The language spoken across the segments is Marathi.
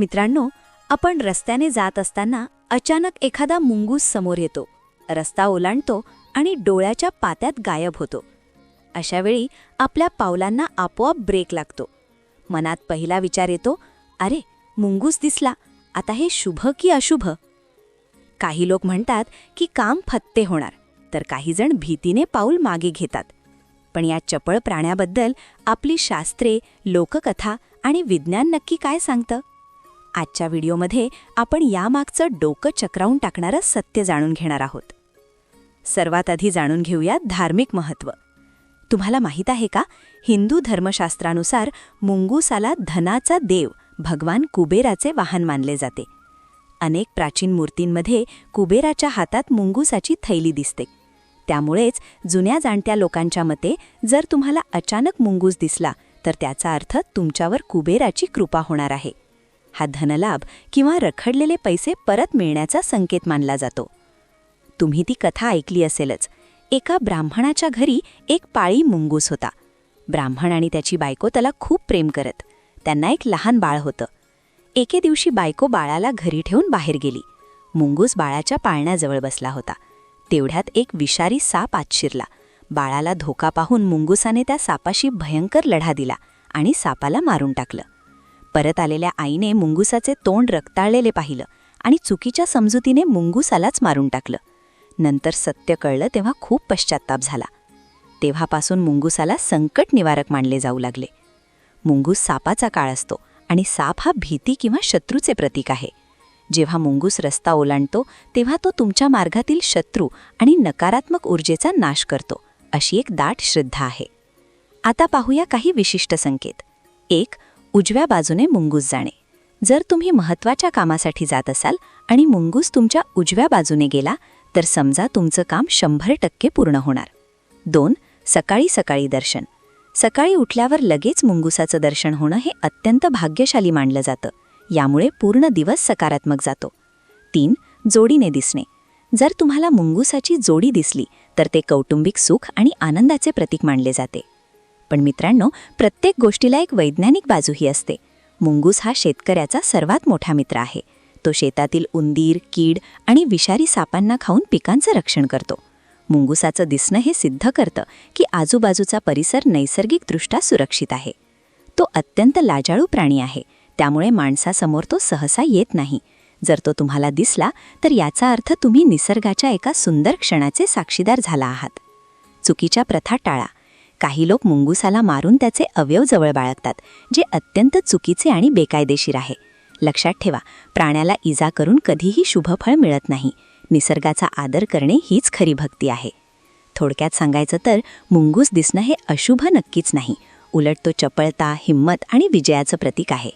मित्रांनो आपण रस्त्याने जात असताना अचानक एखादा मुंगूस समोर येतो. रस्ता ओलांडतो आणि डोळ्याच्या पात्यात गायब होतो. अशावेळी आपल्या पावलांना आपोआप ब्रेक लागतो. मनात पहिला विचार येतो अरे मुंगूस दिसला. आता हे शुभ की अशुभ? काही लोक म्हणतात की काम फत्ते होणार तर काहीजण भीतीने पाऊल मागे घेतात. पण या चपळ प्राण्याबद्दल आपली शास्त्रे लोककथा आणि विज्ञान नक्की काय सांगतं? आजच्या व्हिडिओमध्ये आपण यामागचं डोकं चक्रावून टाकणारं सत्य जाणून घेणार आहोत. सर्वात आधी जाणून घेऊया धार्मिक महत्त्व तुम्हाला माहीत आहे का? हिंदू धर्मशास्त्रानुसार मुंगूसाला धनाचा देव भगवान कुबेराचे वाहन मानले जाते. अनेक प्राचीन मूर्तींमध्ये कुबेराच्या हातात मुंगूसाची थैली दिसते. त्यामुळेच जुन्या जाणत्या लोकांच्या मते जर तुम्हाला अचानक मुंगूस दिसला तर त्याचा अर्थ तुमच्यावर कुबेराची कृपा होणार आहे. हा धनलाभ किंवा रखडलेले पैसे परत मिळण्याचा संकेत मानला जातो. तुम्ही ती कथा ऐकली असेलच. एका ब्राह्मणाच्या घरी एक पाळी मुंगूस होता. ब्राह्मण आणि त्याची बायको त्याला खूप प्रेम करत. त्यांना एक लहान बाळ होतं. एके दिवशी बायको बाळाला घरी ठेवून बाहेर गेली. मुंगूस बाळाच्या पाळण्याजवळ बसला होता. तेवढ्यात एक विषारी साप आत शिरला बाळाला धोका पाहून मुंगुसाने त्या सापाशी भयंकर लढा दिला आणि सापाला मारून टाकलं. परत आलेल्या आईने मुंगुसाचे तोंड रक्ताळलेले पाहिलं आणि चुकीच्या समजुतीने मुंगुसालाच मारून टाकलं. नंतर सत्य कळलं तेव्हा खूप पश्चाताप झाला. तेव्हापासून मुंगुसाला संकट निवारक मानले जाऊ लागले. मुंगूस सापाचा काळ असतो आणि साप हा भीती किंवा शत्रूचे प्रतीक आहे. जेव्हा मुंगूस रस्ता ओलांडतो तेव्हा तो तुमच्या मार्गातील शत्रू आणि नकारात्मक ऊर्जेचा नाश करतो अशी एक दाट श्रद्धा आहे. आता पाहूया काही विशिष्ट संकेत. एक उजव्या बाजूने मुंगूस जाणे. जर तुम्ही महत्त्वाच्या कामासाठी जात असाल आणि मुंगूस तुमच्या उजव्या बाजूने गेला तर समजा तुमचं काम शंभर टक्के पूर्ण होणार. दोन सकाळी सकाळी दर्शन. सकाळी उठल्यावर लगेच मुंगुसाचं दर्शन होणं हे अत्यंत भाग्यशाली मानलं जातं. यामुळे पूर्ण दिवस सकारात्मक जातो. तीन जोडीने दिसणे. जर तुम्हाला मुंगुसाची जोडी दिसली तर ते कौटुंबिक सुख आणि आनंदाचे प्रतीक मानले जाते. पण मित्रांनो प्रत्येक गोष्टीला एक वैज्ञानिक बाजूही असते. मुंगूस हा शेतकऱ्याचा सर्वात मोठा मित्र आहे. तो शेतातील उंदीर कीड आणि विषारी सापांना खाऊन पिकांचं रक्षण करतो. मुंगुसाचं दिसणं हे सिद्ध करतं की आजूबाजूचा परिसर नैसर्गिकदृष्ट्या सुरक्षित आहे. तो अत्यंत लाजाळू प्राणी आहे. त्यामुळे माणसासमोर तो सहसा येत नाही. जर तो तुम्हाला दिसला तर याचा अर्थ तुम्ही निसर्गाच्या एका सुंदर क्षणाचे साक्षीदार झाला आहात. चुकीच्या प्रथा टाळा. काही लोक मुंगुसाला मारून त्याचे अवयव जवळ बाळगतात जे अत्यंत चुकीचे आणि बेकायदेशीर आहे. लक्षात ठेवा प्राण्याला इजा करून कधीही शुभफळ मिळत नाही. निसर्गाचा आदर करणे हीच खरी भक्ती आहे. थोडक्यात सांगायचं तर मुंगूस दिसणं हे अशुभ नक्कीच नाही. उलट तो चपळता हिंमत आणि विजयाचं प्रतीक आहे.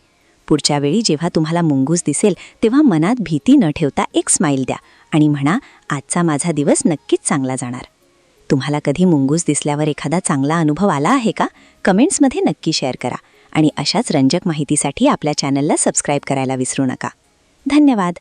पुढच्या वेळी जेव्हा तुम्हाला मुंगूस दिसेल तेव्हा मनात भीती न ठेवता एक स्माईल द्या आणि म्हणा आजचा माझा दिवस नक्कीच चांगला जाणार. तुम्हाला कधी मुंगूस दिसल्यावर एखादा चांगला अनुभव आला आहे का? कमेंट्समध्ये नक्की शेअर करा. आणि अशाच रंजक माहितीसाठी आपल्या चॅनलला सबस्क्राईब करायला विसरू नका. धन्यवाद.